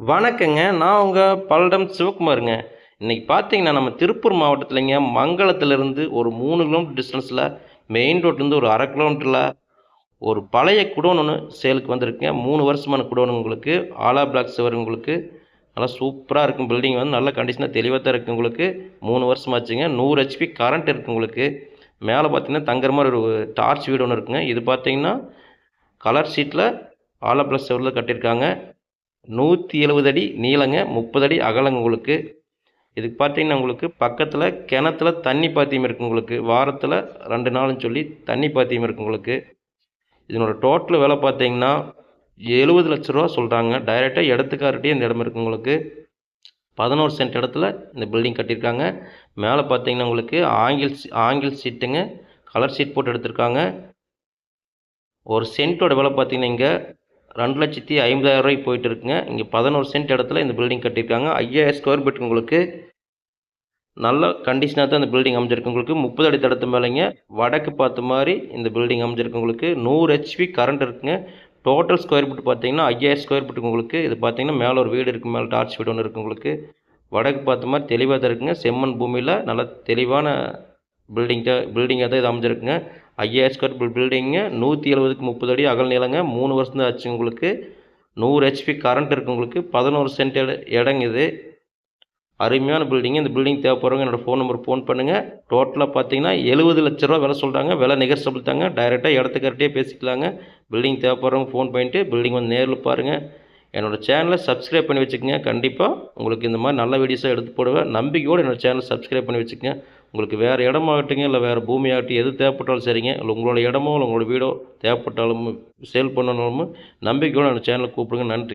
வணக்கங்க. நான் உங்கள் பல்லடம் சிவகுமாருங்க. இன்றைக்கி பார்த்தீங்கன்னா நம்ம திருப்பூர் மாவட்டத்துலங்க மங்களத்திலிருந்து ஒரு மூணு கிலோமீட்டர் டிஸ்டன்ஸில் மெயின் ரோட்லேருந்து ஒரு அரை கிலோமீட்டரில் ஒரு பழைய குடோன் ஒன்று சேலுக்கு வந்திருக்குங்க. மூணு வருஷமான குடோனு உங்களுக்கு. ஆலா பிளாக் சுவர் உங்களுக்கு. நல்லா சூப்பராக இருக்கும் பில்டிங் வந்து. நல்ல கண்டிஷனாக தெளிவாக தான் இருக்குது உங்களுக்கு. மூணு வருஷமாச்சுங்க நூறு ஹெச்பி கரண்ட் இருக்குது உங்களுக்கு. மேலே பார்த்தீங்கன்னா தங்குற மாதிரி ஒரு டார்ச் வீடு ஒன்று இருக்குங்க. இது பார்த்தீங்கன்னா கலர் ஷீட்டில் ஆலா பிளாக் செவரில் கட்டியிருக்காங்க. நூற்றி எழுபது அடி நீளங்க முப்பது அடி அகலங்க உங்களுக்கு. இதுக்கு பார்த்தீங்கன்னா உங்களுக்கு பக்கத்தில் கிணத்துல தண்ணி பாத்தியம் இருக்குது உங்களுக்கு. வாரத்தில் ரெண்டு நாள்னு சொல்லி தண்ணி பாத்தியம் இருக்குது உங்களுக்கு. இதனோட டோட்டல் விலை பார்த்தீங்கன்னா எழுபது லட்ச ரூபா சொல்கிறாங்க டைரெக்டாக இடத்துக்கார்ட்டே இந்த இடம் இருக்குது உங்களுக்கு. பதினோரு சென்ட் இடத்துல இந்த பில்டிங் கட்டியிருக்காங்க. மேலே பார்த்தீங்கன்னா உங்களுக்கு ஆங்கில் ஆங்கில் சீட்டுங்க கலர் சீட் போட்டு எடுத்திருக்காங்க. ஒரு சென்ட்டோட விலை பார்த்தீங்கன்னா இங்கே ரெண்டு லட்சத்தி ஐம்பதாயிரம் ரூபாய்க்கு போயிட்டு இருக்குங்க இங்கே பதினோரு சென்ட் இடத்துல இந்த பில்டிங் கட்டியிருக்காங்க. ஐயாயிரம் ஸ்கொயர் ஃபீட் உங்களுக்கு நல்ல கண்டிஷனாக தான் இந்த பில்டிங் அமைஞ்சிருக்கு. உங்களுக்கு முப்பது அடி தடத்து மேலேங்க வடக்கு பார்த்த மாதிரி இந்த பில்டிங் அமைஞ்சிருக்கு உங்களுக்கு. நூறு ஹெச்பி கரண்ட் இருக்குங்க. டோட்டல் ஸ்கொயர் ஃபீட் பார்த்தீங்கன்னா ஐயாயிரம் ஸ்கொயர் ஃபீட் உங்களுக்கு. இது பார்த்தீங்கன்னா மேலே ஒரு வீடு இருக்குது மேலே டார்ச் வீடு ஒன்று இருக்குது உங்களுக்கு. வடக்கு பார்த்த மாதிரி தெளிவாக தான் இருக்குங்க. செம்மண் பூமியில் நல்ல தெளிவான பில்டிங் பில்டிங்காக தான் இது அமைஞ்சிருக்குங்க. ஐயாயிரம் ஸ்கொயர் ஃபீட் பில்டிங்கு நூற்றி எழுபதுக்கு முப்பது அடி அகல் நிலங்க மூணு வருஷம் தான் ஆச்சு உங்களுக்கு. நூறு ஹெச்பி கரண்ட் இருக்குது உங்களுக்கு. பதினோரு சென்ட் இட இடங்க இது. அருமையான பில்டிங் இந்த பில்டிங் தேவைப்படுறவங்க என்னோடய ஃபோன் நம்பர் ஃபோன் பண்ணுங்கள் டோட்டலாக பார்த்தீங்கன்னா எழுபது லட்ச ரூபா விலை சொல்கிறாங்க விலை நிகர்சபிள் தாங்க. டைரெக்டாக இடத்துக்கார்ட்டே பேசிக்கலாங்க. பில்டிங் தேவைப்படுறவங்க ஃபோன் பண்ணிட்டு பில்டிங் வந்து நேரில் பாருங்கள் என்னோடய சேனலை சப்ஸ்கிரைப் பண்ணி வச்சுக்கோங்க. கண்டிப்பாக உங்களுக்கு இந்த மாதிரி நல்ல வீடியோஸாக எடுத்து போடுவேன். நம்பிக்கையோடு என்னோடய சேனலை சப்ஸ்கிரைப் பண்ணி வச்சுக்கோங்க. உங்களுக்கு வேறு இடமாகட்டுங்க இல்லை வேறு பூமியாகட்டும் எது தேவைப்பட்டாலும் சரிங்க. இல்லை உங்களோட இடமோ இல்லை உங்களோட வீடோ தேவைப்பட்டாலும் சேல் பண்ணணும் நம்பிக்கையோடு அந்த சேனலை கூப்பிடுங்க. நன்றி.